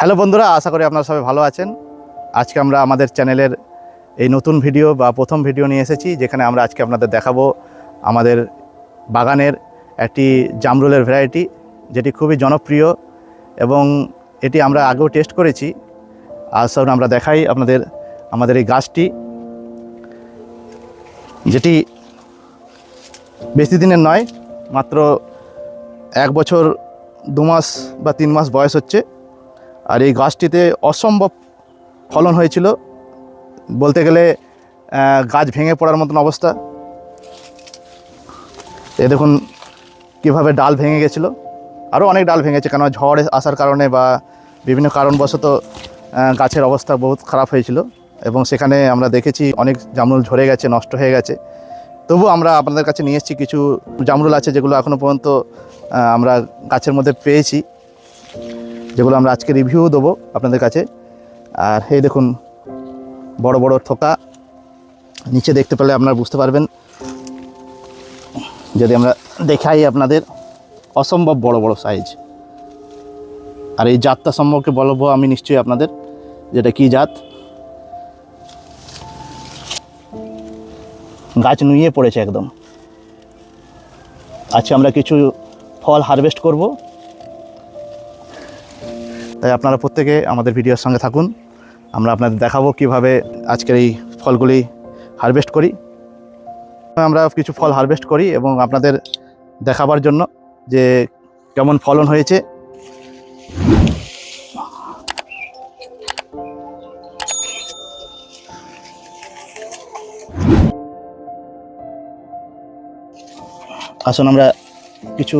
Hello বন্ধুরা, আশা করি আপনারা সবাই ভালো আছেন। আজকে আমরা আমাদের চ্যানেলের এই নতুন ভিডিও বা প্রথম ভিডিও নিয়ে এসেছি, যেখানে আমরা আজকে আপনাদের দেখাবো আমাদের বাগানের একটি জামরুলের ভ্যারাইটি যেটি খুবই জনপ্রিয় এবং এটি আমরা আগেও টেস্ট করেছি। আর সব আমরা দেখাই আপনাদের, আমাদের এই গাছটি, যেটি বেশি দিনের নয়, মাত্র এক বছর, দু মাস বা তিন মাস বয়স হচ্ছে। আর এই গাছটিতে অসম্ভব ফলন হয়েছিল। বলতে গেলে গাছ ভেঙে পড়ার মতন অবস্থা। এ দেখুন কীভাবে ডাল ভেঙে গেছিল। আরও অনেক ডাল ভেঙেছে কেন ঝড় আসার কারণে বা বিভিন্ন কারণবশত গাছের অবস্থা বহুত খারাপ হয়েছিল। এবং সেখানে আমরা দেখেছি অনেক জামরুল ঝরে গেছে, নষ্ট হয়ে গেছে। তবু আমরা আপনাদের কাছে নিয়ে এসেছি কিছু জামরুল আছে যেগুলো এখনও পর্যন্ত আমরা গাছের মধ্যে পেয়েছি। যেগুলো আমরা আজকে রিভিউ দেবো আপনাদের কাছে। আর এই দেখুন, বড় বড় থোকা। নিচে দেখতে পেলে আপনারা বুঝতে পারবেন। যদি আমরা দেখাই আপনাদের, অসম্ভব বড় বড় সাইজ আর এই জাতটা সম্পর্কে বলব আমি নিশ্চয়ই আপনাদের, যেটা কি জাত? গাছ নুয়ে পড়েছে একদম। আজকে আমরা কিছু ফল হারভেস্ট করব। তাই আপনারা প্রত্যেকে আমাদের ভিডিওর সঙ্গে থাকুন। আমরা আপনাদের দেখাবো কীভাবে আজকের এই ফলগুলি হারভেস্ট করি। আমরা কিছু ফল হারভেস্ট করি এবং আপনাদের দেখাবার জন্য যে কেমন ফলন হয়েছে। আসুন আমরা কিছু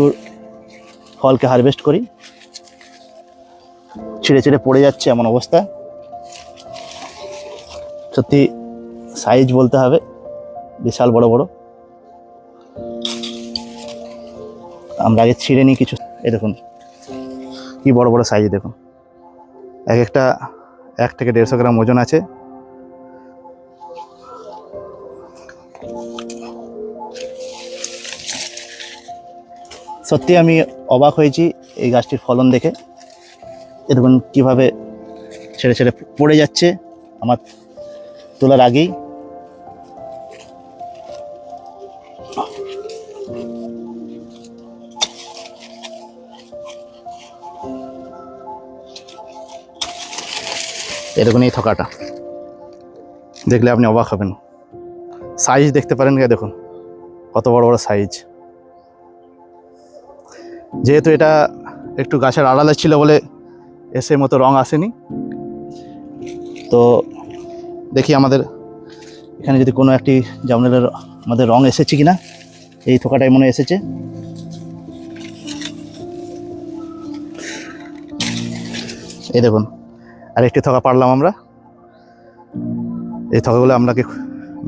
ফলকে হারভেস্ট করি। ছিঁড়ে ছিঁড়ে পড়ে যাচ্ছে এমন অবস্থা। সত্যি সাইজ বলতে হবে, বিশাল বড় বড়। আমরা আগে ছিঁড়ে নিই কিছু। এ দেখুন, কি বড় বড় সাইজ দেখুন। এক একটা, এক থেকে দেড়শো গ্রাম ওজন আছে। সত্যি আমি অবাক হয়েছি এই গাছটির ফলন দেখে। এ দেখুন কীভাবে ছেড়ে ছেড়ে পড়ে যাচ্ছে আমার তোলার আগেই। এ দেখুন এই থকাটা। দেখলে আপনি অবাক হবেন। সাইজ দেখতে পারেন গিয়ে দেখুন। কত বড় বড় সাইজ। যেহেতু এটা একটু গাছের আড়ালে ছিল বলে এসে মতো রং আসেনি। তো দেখি আমাদের এখানে যদি কোনো একটি জামনেলের আমাদের রং এসেছে কি না এই থোকাটাই মনে এসেছে। এই দেখুন, আরেকটি থোকা পারলাম আমরা। এই থকাগুলো আপনাকে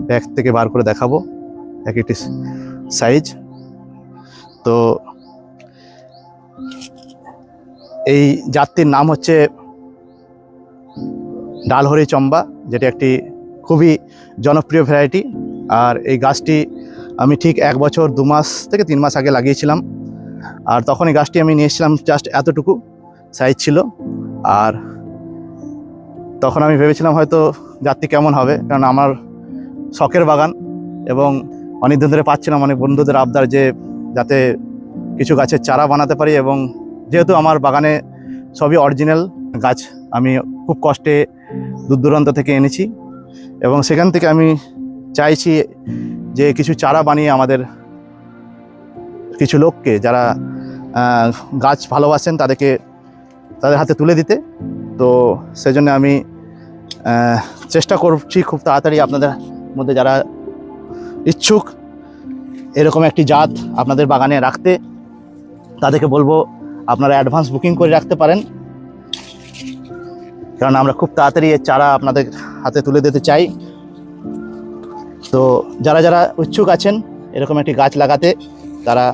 ব্যাগ থেকে বার করে দেখাবো, এক একটি সাইজ। তো এই জাতটির নাম হচ্ছে ডালহরি চম্বা, যেটি একটি খুবই জনপ্রিয় ভ্যারাইটি আর এই গাছটি আমি ঠিক এক বছর দু মাস থেকে তিন মাস আগে লাগিয়েছিলাম। আর তখন এই গাছটি আমি নিয়েছিলাম জাস্ট এতটুকু সাইজ ছিল। আর তখন আমি ভেবেছিলাম হয়তো জাতটি কেমন হবে, কারণ আমার শখের বাগান এবং অনেক দিন ধরে পাচ্ছিলাম অনেক বন্ধুদের আবদার যে যাতে কিছু গাছের চারা বানাতে পারি এবং যেহেতু আমার বাগানে সবই অরিজিনাল গাছ, আমি খুব কষ্টে দূর দূরান্ত থেকে এনেছি এবং সেখান থেকে আমি চাইছি যে কিছু চারা বানিয়ে আমাদের কিছু লোককে যারা গাছ ভালোবাসেন তাদেরকে তাদের হাতে তুলে দিতে। তো সেজন্য আমি চেষ্টা করছি খুব তাড়াতাড়ি আপনাদের মধ্যে যারা ইচ্ছুক এরকম একটি জাত আপনাদের বাগানে রাখতে, তাদেরকে বলব আপনারা অ্যাডভান্স বুকিং করে রাখতে পারেন। কারণ আমরা খুব তাড়াতাড়ি এর চারা আপনাদের হাতে তুলে দিতে চাই। তো যারা যারা ইচ্ছুক আছেন, এরকম একটি গাছ লাগাতে, তারা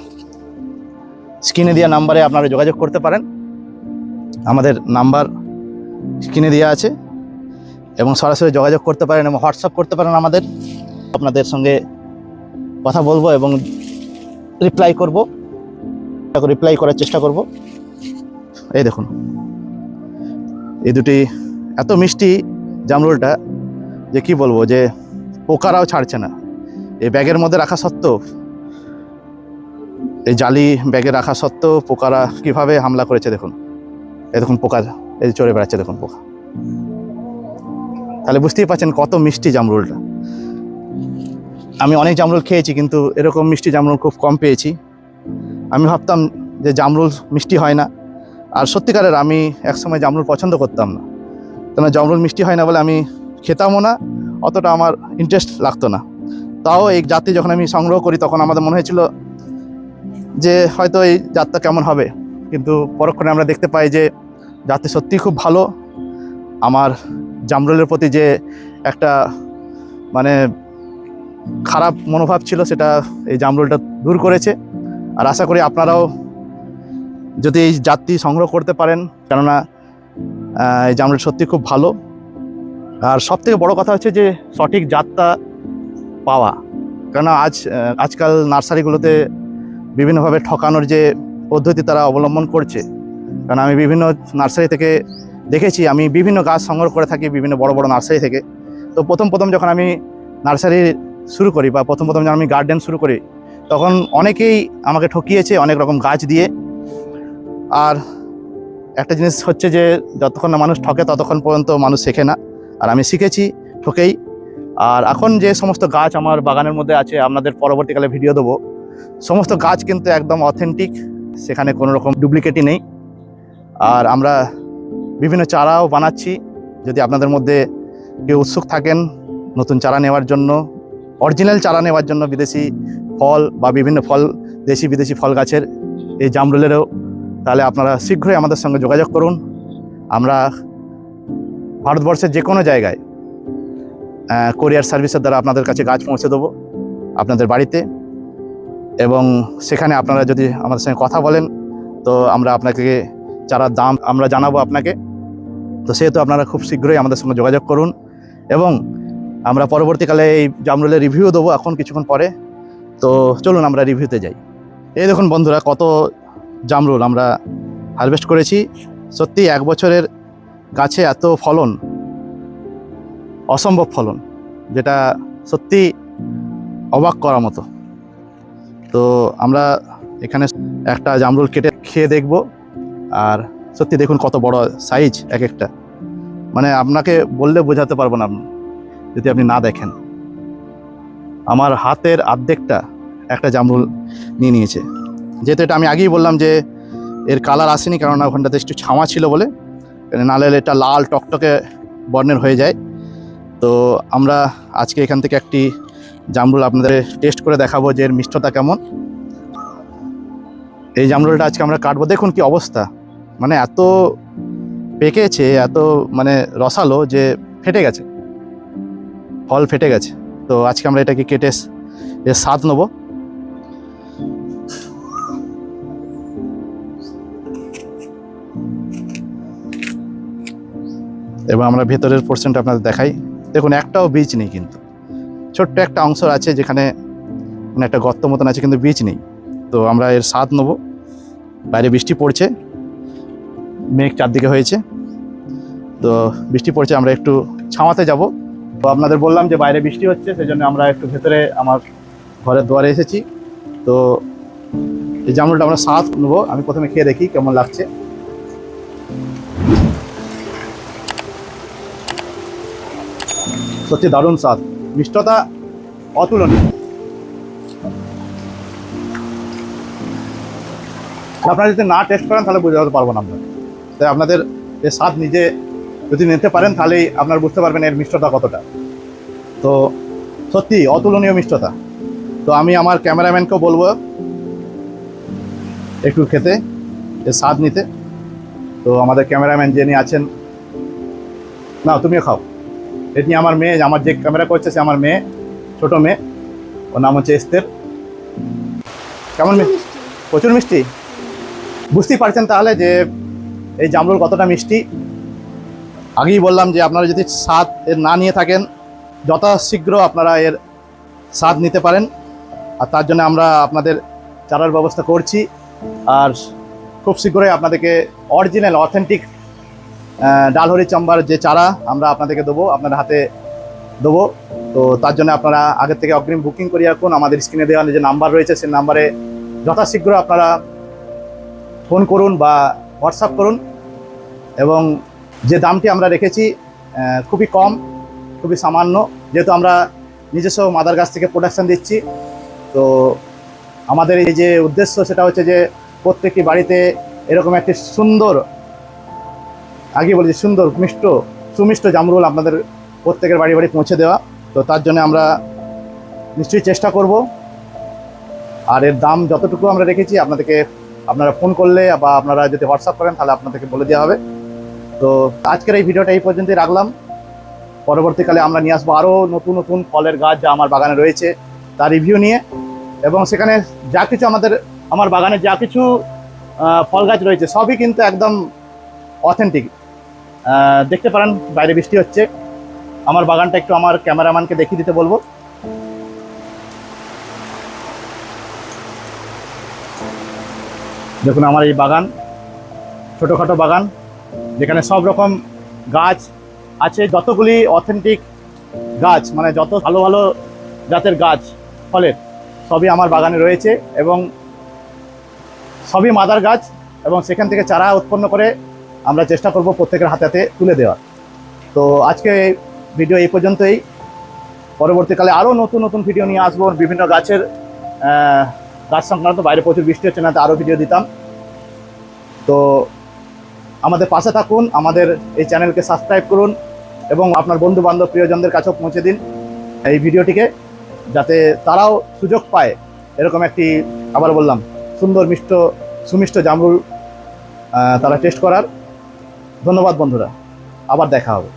স্ক্রিনে দেওয়া নাম্বারে আপনারা যোগাযোগ করতে পারেন। আমাদের নাম্বার স্ক্রিনে দেওয়া আছে এবং সরাসরি যোগাযোগ করতে পারেন এবং হোয়াটসঅ্যাপ করতে পারেন আমাদের। আপনাদের সঙ্গে কথা বলব এবং রিপ্লাই করব। রিপ্লাই করার চেষ্টা করব। এই দেখুন। এই দুটি এত মিষ্টি জামরুলটা যে কি বলব যে পোকারাও ছাড়ছে না। এই ব্যাগের মধ্যে রাখা সত্ত্বেও, এই জালি ব্যাগে রাখা সত্ত্বেও পোকারা কীভাবে হামলা করেছে দেখুন। এই দেখুন পোকা, এই চড়ে বেড়াচ্ছে দেখুন পোকা। তাহলে বুঝতেই পারছেন কত মিষ্টি জামরুলটা আমি অনেক জামরুল খেয়েছি, কিন্তু এরকম মিষ্টি জামরুল খুব কম পেয়েছি। আমি ভাবতাম যে জামরুল মিষ্টি হয় না। আর সত্যিকারের আমি একসময় জামরুল পছন্দ করতাম না। কেন জামরুল মিষ্টি হয় না বলে আমি খেতামও না, অতটা আমার ইন্টারেস্ট লাগতো না। তাও এই জাতি যখন আমি সংগ্রহ করি, তখন আমাদের মনে হয়েছিল যে হয়তো এই জাতটা কেমন হবে। কিন্তু পরক্ষণে আমরা দেখতে পাই যে জাতি সত্যিই খুব ভালো। আমার জামরুলের প্রতি যে একটা মানে খারাপ মনোভাব ছিল, সেটা এই জামরুলটা দূর করেছে। আর আশা করি আপনারাও যদি এই জাতটি সংগ্রহ করতে পারেন, কেননা এই জামরুল সত্যি খুব ভালো। আর সব থেকে বড়ো কথা হচ্ছে যে সঠিক জাতটা পাওয়া। কেননা আজ আজকাল নার্সারিগুলোতে বিভিন্নভাবে ঠকানোর যে পদ্ধতি তারা অবলম্বন করছে। কারণ আমি বিভিন্ন নার্সারি থেকে দেখেছি, আমি বিভিন্ন গাছ সংগ্রহ করে থাকি বিভিন্ন বড় বড় নার্সারি থেকে। তো প্রথম প্রথম যখন আমি নার্সারি শুরু করি বা প্রথম প্রথম যখন আমি গার্ডেন শুরু করি তখন অনেকেই আমাকে ঠকিয়েছে অনেক রকম গাছ দিয়ে। আর একটা জিনিস হচ্ছে যে, যতক্ষণ না মানুষ ঠকে ততক্ষণ পর্যন্ত মানুষ শেখে না। আর আমি শিখেছি ঠকেই। আর এখন যে সমস্ত গাছ আমার বাগানের মধ্যে আছে, আপনাদের পরবর্তীকালে ভিডিও দেবো। সমস্ত গাছ কিন্তু একদম অথেন্টিক সেখানে কোনো রকম ডুপ্লিকেটই নেই। আর আমরা বিভিন্ন চারাও বানাচ্ছি, যদি আপনাদের মধ্যে কেউ উৎসুক থাকেন নতুন চারা নেওয়ার জন্য অরিজিনাল চারা নেওয়ার জন্য বিদেশি ফল বা বিভিন্ন ফল, দেশি বিদেশি ফল গাছের এই জামরুলেরও তাহলে আপনারা শীঘ্রই আমাদের সঙ্গে যোগাযোগ করুন। আমরা ভারতবর্ষের যে কোনো জায়গায় কোরিয়ার সার্ভিসের দ্বারা আপনাদের কাছে গাছ পৌঁছে দেবো আপনাদের বাড়িতে। এবং সেখানে আপনারা যদি আমাদের সঙ্গে কথা বলেন, তো আমরা আপনাকে চারার দাম আমরা জানাব আপনাকে, তো সেহেতু আপনারা খুব শীঘ্রই আমাদের সঙ্গে যোগাযোগ করুন। এবং আমরা পরবর্তীকালে এই জামরুলের রিভিউ দেবো এখন কিছুক্ষণ পরে। তো চলুন আমরা রিভিউতে যাই। এই দেখুন বন্ধুরা, কত জামরুল আমরা হারভেস্ট করেছি। সত্যি এক বছরের গাছে এত ফলন, অসম্ভব ফলন, যেটা সত্যি অবাক করার মতো। তো আমরা এখানে একটা জামরুল কেটে খেয়ে দেখব। আর সত্যি দেখুন কত বড় সাইজ এক একটা। মানে আপনাকে বললে বোঝাতে পারব না আপনি যদি আপনি না দেখেন। আমার হাতের আর্ধেকটা একটা জামরুল নিয়ে নিয়েছে। যেহেতু এটা আমি আগেই বললাম যে এর কালার আসেনি, কারণ ওখানটাতে একটু ছামা ছিল বলে নাহলে এটা লাল টকটকে বর্ণের হয়ে যায়। তো আমরা আজকে এখান থেকে একটি জামরুল আপনাদের টেস্ট করে দেখাবো যে এর মিষ্টতা কেমন। এই জামরুলটা আজকে আমরা কাটবো। দেখুন কি অবস্থা। মানে এত পেকেছে, এত মানে রসালো যে ফেটে গেছে। ফল ফেটে গেছে। তো আজকে আমরা এটাকে কেটে এর স্বাদ নেব। এবং আমরা ভেতরের পোর্শনটা আপনাদের দেখাই। দেখুন, একটাও বীজ নেই কিন্তু। ছোট্ট একটা অংশ আছে যেখানে মানে একটা গর্ত মতন আছে, কিন্তু বীজ নেই। তো আমরা এর স্বাদ নেব। বাইরে বৃষ্টি পড়ছে। মেঘ চারদিকে হয়েছে। তো বৃষ্টি পড়ছে, আমরা একটু ছামাতে যাব। তো আপনাদের বললাম যে বাইরে বৃষ্টি হচ্ছে সেই জন্য আমরা একটু ভেতরে আমার ঘরের দুয়ারে এসেছি। তো এই জামরুলটা আমরা স্বাদ নেব, আমি প্রথমে খেয়ে দেখি কেমন লাগছে। সত্যি দারুণ স্বাদ, মিষ্টতা অতুলনীয়। আপনারা যদি না টেস্ট করেন, তাহলে বুঝতে পারব না আমরা। তাই আপনাদের স্বাদ নিজে যদি নিতে পারেন, তাহলেই আপনারা বুঝতে পারবেন এর মিষ্টতা কতটা। তো সত্যি অতুলনীয় মিষ্টতা। তো আমি আমার ক্যামেরাম্যানকেও বলব একটু খেতে এর স্বাদ নিতে। তো আমাদের ক্যামেরাম্যান যিনি আছেন না তুমিও খাও। এটি আমার মেয়ে আমার যে ক্যামেরা করছে সে আমার মেয়ে ছোট মেয়ে। ওর নাম হচ্ছে এস্তের। কেমন প্রচুর মিষ্টি। বুঝতেই পারছেন তাহলে যে এই জামরুল কতটা মিষ্টি। আগেই বললাম যে আপনারা যদি স্বাদ এর না নিয়ে থাকেন যথাশীঘ্র আপনারা এর স্বাদ নিতে পারেন। আর তার জন্য আমরা আপনাদের চারার ব্যবস্থা করছি। আর খুব শীঘ্রই আপনাদেরকে অরিজিনাল অথেন্টিক ডালহরি চাম্বার যে চারা আমরা আপনাদেরকে দেবো, আপনার হাতে দেবো। তো তার জন্য আপনারা আগের থেকে অগ্রিম বুকিং করে রাখুন। আমাদের স্ক্রিনে দেওয়া যে নাম্বার রয়েছে, সেই নাম্বারে যথাশীঘ্র আপনারা ফোন করুন বা হোয়াটসঅ্যাপ করুন। এবং যে দামটি আমরা রেখেছি খুবই কম। খুবই সামান্য, যেহেতু আমরা নিজস্ব মাদার গাছ থেকে প্রোডাকশান দিচ্ছি। তো আমাদের এই যে উদ্দেশ্য সেটা হচ্ছে যে প্রত্যেকটি বাড়িতে এরকম একটি সুন্দর, আগে বলেছি সুন্দর, মিষ্ট, সুমিষ্ট জামরুল আপনাদের প্রত্যেকের বাড়ি বাড়ি পৌঁছে দেওয়া। তো তার জন্য আমরা নিশ্চয়ই চেষ্টা করব। আর এর দাম যতটুকু আমরা রেখেছি, আপনাদেরকে আপনারা ফোন করলে বা আপনারা যদি হোয়াটসঅ্যাপ করেন, তাহলে আপনাদেরকে বলে দেওয়া হবে। তো আজকের এই ভিডিওটা এই পর্যন্তই রাখলাম। পরবর্তীকালে আমরা নিয়ে আসব আরও নতুন নতুন ফলের গাছ যা আমার বাগানে রয়েছে তার রিভিউ নিয়ে। এবং সেখানে যা কিছু আমাদের, আমার বাগানে যা কিছু ফল গাছ রয়েছে, সবই কিন্তু একদম অথেন্টিক দেখতে পারেন, বাইরে বৃষ্টি হচ্ছে। আমার বাগানটা একটু আমার ক্যামেরাম্যানকে দেখিয়ে দিতে বলব। দেখুন, আমার এই বাগান, ছোটোখাটো বাগান, যেখানে সব রকম গাছ আছে যতগুলি অথেন্টিক গাছ মানে যত ভালো ভালো জাতের গাছ ফলের সবই আমার বাগানে রয়েছে এবং সবই মাদার গাছ এবং সেখান থেকে চারা উৎপন্ন করে আমরা চেষ্টা করব প্রত্যেকের হাতে হাতে তুলে দেওয়ার। তো আজকে ভিডিও এই পর্যন্তই। পরবর্তীকালে আরও নতুন নতুন ভিডিও নিয়ে আসব। বিভিন্ন গাছের গাছ সংক্রান্ত, বাইরে প্রচুর বৃষ্টি হচ্ছে না, তো আরও ভিডিও দিতাম। তো আমাদের পাশে থাকুন, আমাদের এই চ্যানেলকে সাবস্ক্রাইব করুন এবং আপনার বন্ধু বান্ধব প্রিয়জনদের কাছেও পৌঁছে দিন এই ভিডিওটিকে, যাতে তারাও সুযোগ পায় এরকম একটি, আবার বললাম, সুন্দর মিষ্ট, সুমিষ্ট জামরুল তারা টেস্ট করার। ধন্যবাদ বন্ধুরা, আবার দেখা হবে।